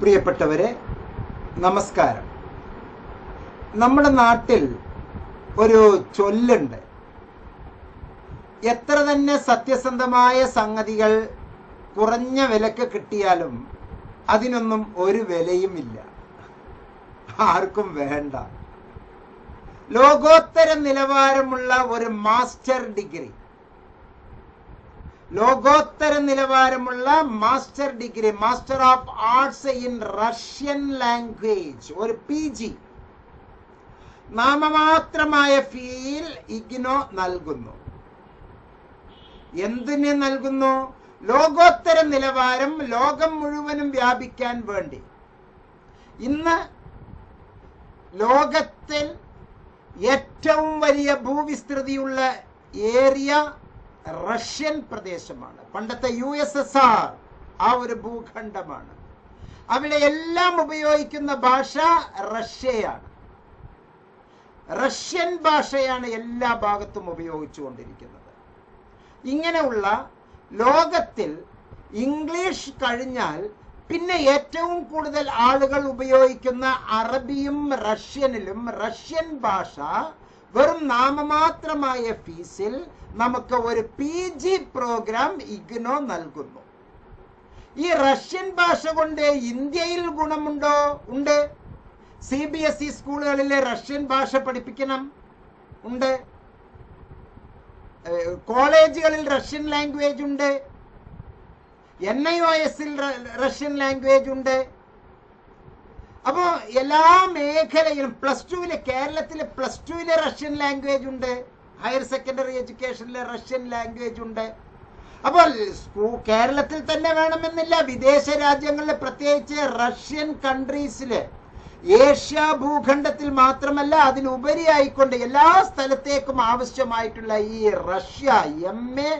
പ്രിയപ്പെട്ടവരെ നമസ്കാരം. നമ്മുടെ നാട്ടിൽ ഒരു ചൊല്ലുണ്ട്. എത്ര തന്നെ സത്യസന്ധമായ സംഗതികൾ കുറഞ്ഞ വിലക്ക് കിട്ടിയാലും അതിനൊന്നും ഒരു വിലയുമില്ല ആർക്കും വേണ്ട. ലോകോത്തര നിലവാരമുള്ള ഒരു മാസ്റ്റർ ഡിഗ്രി ലോകോത്തര നിലവാരമുള്ള master degree master of arts in Russian language ഒരു പി ജി. നാമമാത്രമായ ഫീൽ ഇഗ്നോ നൽകുന്നു. എന്തിനെ നൽകുന്നു? ലോകോത്തര നിലവാരം ലോകം മുഴുവനും വ്യാപിക്കാൻ വേണ്ടി. ഇന്ന് ലോകത്തിൽ ഏറ്റവും വലിയ ഭൂവിസ്തൃതിയുള്ള ഏരിയ റഷ്യൻ പ്രദേശമാണ്. പണ്ടത്തെ യു എസ് എസ് ആർ ആ ഒരു ഭൂഖണ്ഡമാണ്. അവിടെ എല്ലാം ഉപയോഗിക്കുന്ന ഭാഷ റഷ്യയാണ്. റഷ്യൻ ഭാഷയാണ് എല്ലാ ഭാഗത്തും ഉപയോഗിച്ചുകൊണ്ടിരിക്കുന്നത് ഇങ്ങനെയുള്ള ലോകത്തിൽ ഇംഗ്ലീഷ് കഴിഞ്ഞാൽ പിന്നെ ഏറ്റവും കൂടുതൽ ആളുകൾ ഉപയോഗിക്കുന്ന അറബിയും റഷ്യനിലും റഷ്യൻ ഭാഷ വെറും നാമമാത്രമായ ഫീസിൽ നമുക്ക് ഒരു പി ജി പ്രോഗ്രാം ഇഗ്നോ നൽകുന്നു. ഈ റഷ്യൻ ഭാഷ കൊണ്ട് ഇന്ത്യയിൽ ഗുണമുണ്ടോ? ഉണ്ട്. സി ബി എസ് ഇ സ്കൂളുകളിലെ റഷ്യൻ ഭാഷ പഠിപ്പിക്കണം. ഉണ്ട്. കോളേജുകളിൽ റഷ്യൻ ലാംഗ്വേജ് ഉണ്ട്. എൻ ഐ ഒ എസിൽ റഷ്യൻ ലാംഗ്വേജ് ഉണ്ട്. അപ്പോ എല്ലാ മേഖലയിലും പ്ലസ് ടുവിലെ കേരളത്തിലെ പ്ലസ് ടുവിലെ റഷ്യൻ ലാംഗ്വേജ് ഉണ്ട്. ഹയർ സെക്കൻഡറി എഡ്യൂക്കേഷനിലെ റഷ്യൻ ലാംഗ്വേജ് ഉണ്ട്. അപ്പോൾ കേരളത്തിൽ തന്നെ വേണമെന്നില്ല വിദേശ രാജ്യങ്ങളിൽ പ്രത്യേകിച്ച് റഷ്യൻ കൺട്രീസിൽ ഏഷ്യ ഭൂഖണ്ഡത്തിൽ മാത്രമല്ല അതിലുപരിയായിക്കൊണ്ട് എല്ലാ സ്ഥലത്തേക്കും ആവശ്യമായിട്ടുള്ള ഈ Russia M A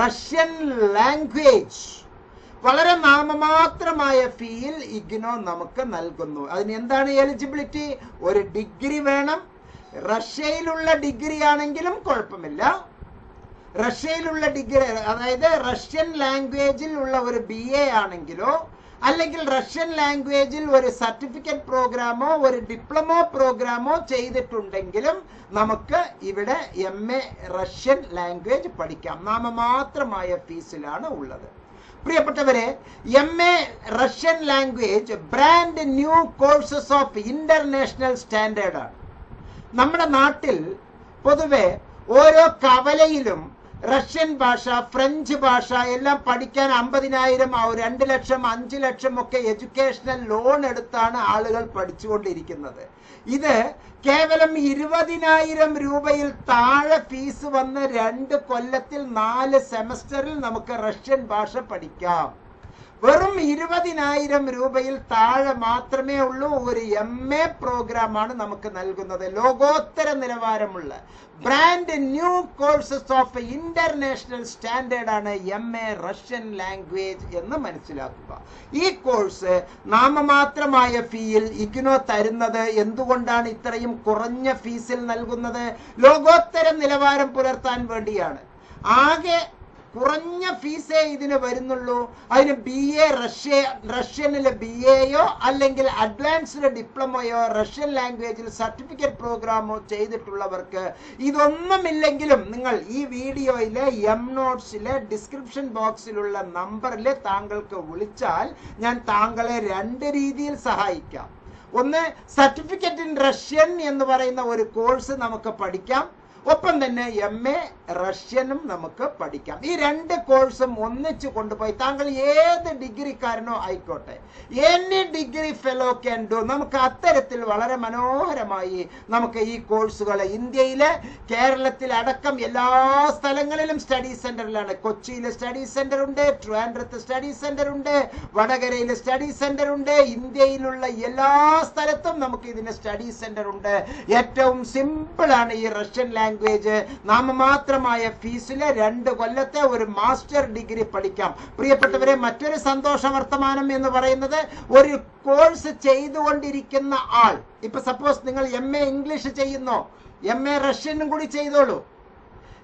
Russian language വളരെ നാമമാത്രമായ ഫീൽ ഇഗ്നോ നമുക്ക് നൽകുന്നു. അതിന് എന്താണ് എലിജിബിലിറ്റി ഒരു ഡിഗ്രി വേണം. റഷ്യയിലുള്ള ഡിഗ്രി ആണെങ്കിലും കുഴപ്പമില്ല. റഷ്യയിലുള്ള ഡിഗ്രി അതായത് റഷ്യൻ ലാംഗ്വേജിൽ ഉള്ള ഒരു ബി എ ആണെങ്കിലോ അല്ലെങ്കിൽ റഷ്യൻ ലാംഗ്വേജിൽ ഒരു സർട്ടിഫിക്കറ്റ് പ്രോഗ്രാമോ ഒരു ഡിപ്ലോമോ പ്രോഗ്രാമോ ചെയ്തിട്ടുണ്ടെങ്കിലും നമുക്ക് ഇവിടെ എം റഷ്യൻ ലാംഗ്വേജ് പഠിക്കാം. നാമമാത്രമായ ഫീസിലാണ് ഉള്ളത്. പ്രിയപ്പെട്ടവരെ M A Russian language brand new courses of international സ്റ്റാൻഡേർഡാണ് നമ്മുടെ നാട്ടിൽ പൊതുവെ ഓരോ കവലയിലും റഷ്യൻ ഭാഷ ഫ്രഞ്ച് ഭാഷ എല്ലാം പഠിക്കാൻ അമ്പതിനായിരം രണ്ട് ലക്ഷം അഞ്ച് ലക്ഷം ഒക്കെ എഡ്യൂക്കേഷണൽ ലോൺ എടുത്താണ് ആളുകൾ പഠിച്ചുകൊണ്ടിരിക്കുന്നത്. ഇത് കേവലം ഇരുപതിനായിരം രൂപയിൽ താഴെ ഫീസ് വന്ന് രണ്ട് കൊല്ലത്തിൽ നാല് സെമസ്റ്ററിൽ നമുക്ക് റഷ്യൻ ഭാഷ പഠിക്കാം. വെറും ഇരുപതിനായിരം രൂപയിൽ താഴെ മാത്രമേ ഉള്ളൂ. ഒരു എം എ പ്രോഗ്രാമാണ് നമുക്ക് നൽകുന്നത്. ലോകോത്തര നിലവാരമുള്ള brand new courses of international സ്റ്റാൻഡേർഡാണ് M A Russian language എന്ന് മനസ്സിലാക്കുക. ഈ കോഴ്സ് നാമമാത്രമായ ഫീയിൽ ഇഗ്നോ തരുന്നത് എന്തുകൊണ്ടാണ് ഇത്രയും കുറഞ്ഞ ഫീസിൽ നൽകുന്നത്? ലോകോത്തര നിലവാരം പുലർത്താൻ വേണ്ടിയാണ്. ആകെ കുറഞ്ഞ ഫീസേ ഇതിന് വരുന്നുള്ളൂ. അതിന് ബി എ റഷ്യ റഷ്യനിലെ ബി എയോ അല്ലെങ്കിൽ അഡ്വാൻസ്ഡ് ഡിപ്ലോമയോ റഷ്യൻ ലാംഗ്വേജിൽ സർട്ടിഫിക്കറ്റ് പ്രോഗ്രാമോ ചെയ്തിട്ടുള്ളവർക്ക് ഇതൊന്നുമില്ലെങ്കിലും നിങ്ങൾ ഈ വീഡിയോയിലെ എം നോട്ട്സിലെ ഡിസ്ക്രിപ്ഷൻ ബോക്സിലുള്ള നമ്പറിൽ താങ്കൾക്ക് വിളിച്ചാൽ ഞാൻ താങ്കളെ രണ്ട് രീതിയിൽ സഹായിക്കാം. ഒന്ന് സർട്ടിഫിക്കറ്റ് ഇൻ റഷ്യൻ എന്ന് പറയുന്ന ഒരു കോഴ്സ് നമുക്ക് പഠിക്കാം. ഒപ്പം തന്നെ എം എ റഷ്യനും നമുക്ക് പഠിക്കാം. ഈ രണ്ട് കോഴ്സും ഒന്നിച്ചു കൊണ്ടുപോയി താങ്കൾ ഏത് ഡിഗ്രിക്കാരനോ ആയിക്കോട്ടെ any degree fellow can do നമുക്ക് അത്തരത്തിൽ വളരെ മനോഹരമായി നമുക്ക് ഈ കോഴ്സുകൾ ഇന്ത്യയിലെ കേരളത്തിൽ അടക്കം എല്ലാ സ്ഥലങ്ങളിലും സ്റ്റഡി സെന്ററിലാണ് കൊച്ചിയിൽ സ്റ്റഡി സെന്റർ ഉണ്ട് ട്രിവാൻഡ്രത്ത് സ്റ്റഡി സെന്റർ ഉണ്ട് വടകരയിൽ സ്റ്റഡി സെന്റർ ഉണ്ട് ഇന്ത്യയിലുള്ള എല്ലാ സ്ഥലത്തും നമുക്ക് ഇതിന് സ്റ്റഡി സെന്റർ ഉണ്ട്. ഏറ്റവും സിമ്പിളാണ് ഈ റഷ്യൻ ലാംഗ്വേജ് നാമമാത്രമായ ഫീസിലെ രണ്ട് കൊല്ലത്തെ ഒരു മാസ്റ്റർ ഡിഗ്രി പഠിക്കാം. പ്രിയപ്പെട്ടവരെ മറ്റൊരു സന്തോഷ വർത്തമാനം എന്ന് പറയുന്നത് ഒരു കോഴ്സ് ചെയ്തുകൊണ്ടിരിക്കുന്ന ആൾ. ഇപ്പൊ സപ്പോസ് നിങ്ങൾ എം എ ഇംഗ്ലീഷ് ചെയ്യുന്നോ. എം എ റഷ്യനും കൂടി ചെയ്തോളൂ.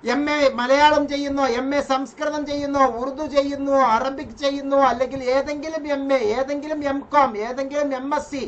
എം എ മലയാളം ചെയ്യുന്നോ എം എ സംസ്കൃതം ചെയ്യുന്നോ ഉറുദു ചെയ്യുന്നോ അറബിക് ചെയ്യുന്നോ അല്ലെങ്കിൽ ഏതെങ്കിലും എം എ ഏതെങ്കിലും എം കോം ഏതെങ്കിലും എം എസ് സി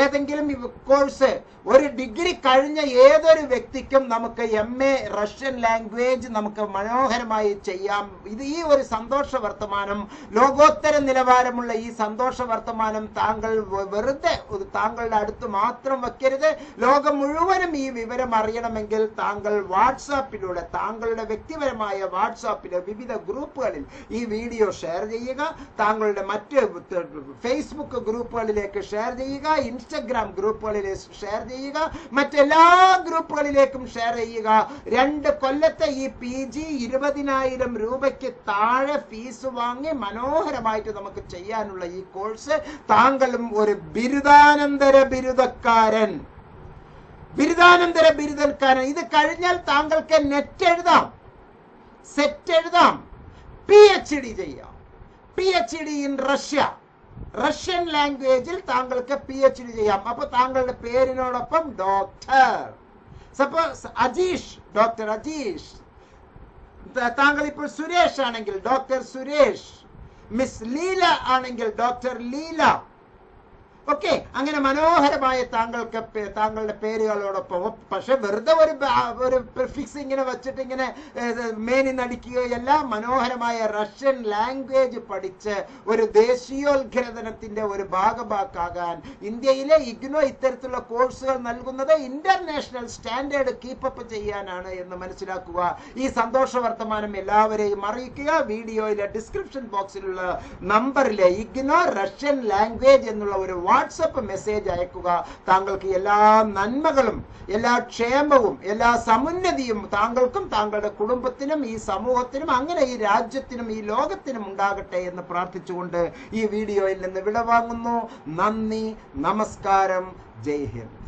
ഏതെങ്കിലും കോഴ്സ് ഒരു ഡിഗ്രി കഴിഞ്ഞ ഏതൊരു വ്യക്തിക്കും നമുക്ക് എം എ റഷ്യൻ ലാംഗ്വേജ് നമുക്ക് മനോഹരമായി ചെയ്യാം. ഇത് ഈ ഒരു സന്തോഷ വർത്തമാനം ലോകോത്തര നിലവാരമുള്ള ഈ സന്തോഷ വർത്തമാനം താങ്കൾ വെറുതെ താങ്കളുടെ അടുത്ത് മാത്രം വെക്കരുത്. ലോകം മുഴുവനും ഈ വിവരം അറിയണമെങ്കിൽ താങ്കൾ വാട്സാപ്പിലൂടെ താങ്കളുടെ വ്യക്തിപരമായ വാട്സാപ്പിലെ വിവിധ ഗ്രൂപ്പുകളിൽ ഈ വീഡിയോ ഷെയർ ചെയ്യുക. താങ്കളുടെ മറ്റ് ഫേസ്ബുക്ക് ഗ്രൂപ്പുകളിലേക്ക് ഷെയർ ചെയ്യുക. ഇൻസ്റ്റഗ്രാം ഗ്രൂപ്പുകളിൽ ഷെയർ ചെയ്യുക. മറ്റെല്ലാ ഗ്രൂപ്പുകളിലേക്കും ഷെയർ ചെയ്യുക. രണ്ട് കൊല്ലത്തെ ഈ പി ജി ഇരുപതിനായിരം രൂപയ്ക്ക് താഴെ ഫീസ് വാങ്ങി മനോഹരമായിട്ട് നമുക്ക് ചെയ്യാനുള്ള ഈ കോഴ്സ് താങ്കളും ഒരു ബിരുദാനന്തര ബിരുദക്കാരൻ. ബിരുദാനന്തര ബിരുദക്കാരൻ ഇത് കഴിഞ്ഞാൽ താങ്കൾക്ക് നെറ്റ് എഴുതാം. സെറ്റ് എഴുതാം. പി എച്ച് ഡി ചെയ്യാം. P H D in Russia Russian ലാംഗ്വേജിൽ താങ്കൾക്ക് പി എച്ച് ഡി ചെയ്യാം. അപ്പൊ താങ്കളുടെ പേരിനോടൊപ്പം doctor suppose Ajeesh doctor Ajeesh. താങ്കൾ ഇപ്പോൾ സുരേഷ് ആണെങ്കിൽ ഡോക്ടർ സുരേഷ്. മിസ് ലീല ആണെങ്കിൽ ഡോക്ടർ ലീല. ഓക്കെ അങ്ങനെ മനോഹരമായ താങ്കൾക്ക് താങ്കളുടെ പേരുകളോടൊപ്പം പക്ഷെ വെറുതെ ഒരു ഒരു പ്രിഫിക്സ് ഇങ്ങനെ വെച്ചിട്ട് ഇങ്ങനെ മേനി നടിക്കുകയല്ല മനോഹരമായ റഷ്യൻ ലാംഗ്വേജ് പഠിച്ച് ഒരു ദേശീയോത്ഗ്രഥനത്തിന്റെ ഒരു ഭാഗമാക്കാകാൻ ഇന്ത്യയിലെ ഇഗ്നോ ഇത്തരത്തിലുള്ള കോഴ്സുകൾ നൽകുന്നത് ഇന്റർനാഷണൽ സ്റ്റാൻഡേർഡ് കീപ്പപ്പ് ചെയ്യാനാണ് എന്ന് മനസ്സിലാക്കുക. ഈ സന്തോഷ വർത്തമാനം എല്ലാവരെയും അറിയിക്കുക. വീഡിയോയിലെ ഡിസ്ക്രിപ്ഷൻ ബോക്സിലുള്ള നമ്പറിലെ ഇഗ്നോ റഷ്യൻ ലാംഗ്വേജ് എന്നുള്ള ഒരു വാട്സപ്പ് മെസ്സേജ് അയക്കുക. താങ്കൾക്ക് എല്ലാ നന്മകളും എല്ലാ ക്ഷേമവും എല്ലാ സമുന്നതിയും താങ്കൾക്കും താങ്കളുടെ കുടുംബത്തിനും ഈ സമൂഹത്തിനും അങ്ങനെ ഈ രാജ്യത്തിനും ഈ ലോകത്തിനും ഉണ്ടാകട്ടെ എന്ന് പ്രാർത്ഥിച്ചുകൊണ്ട് ഈ വീഡിയോയിൽ നിന്ന് വിടവാങ്ങുന്നു. നന്ദി നമസ്കാരം. ജയ് ഹിന്ദ്.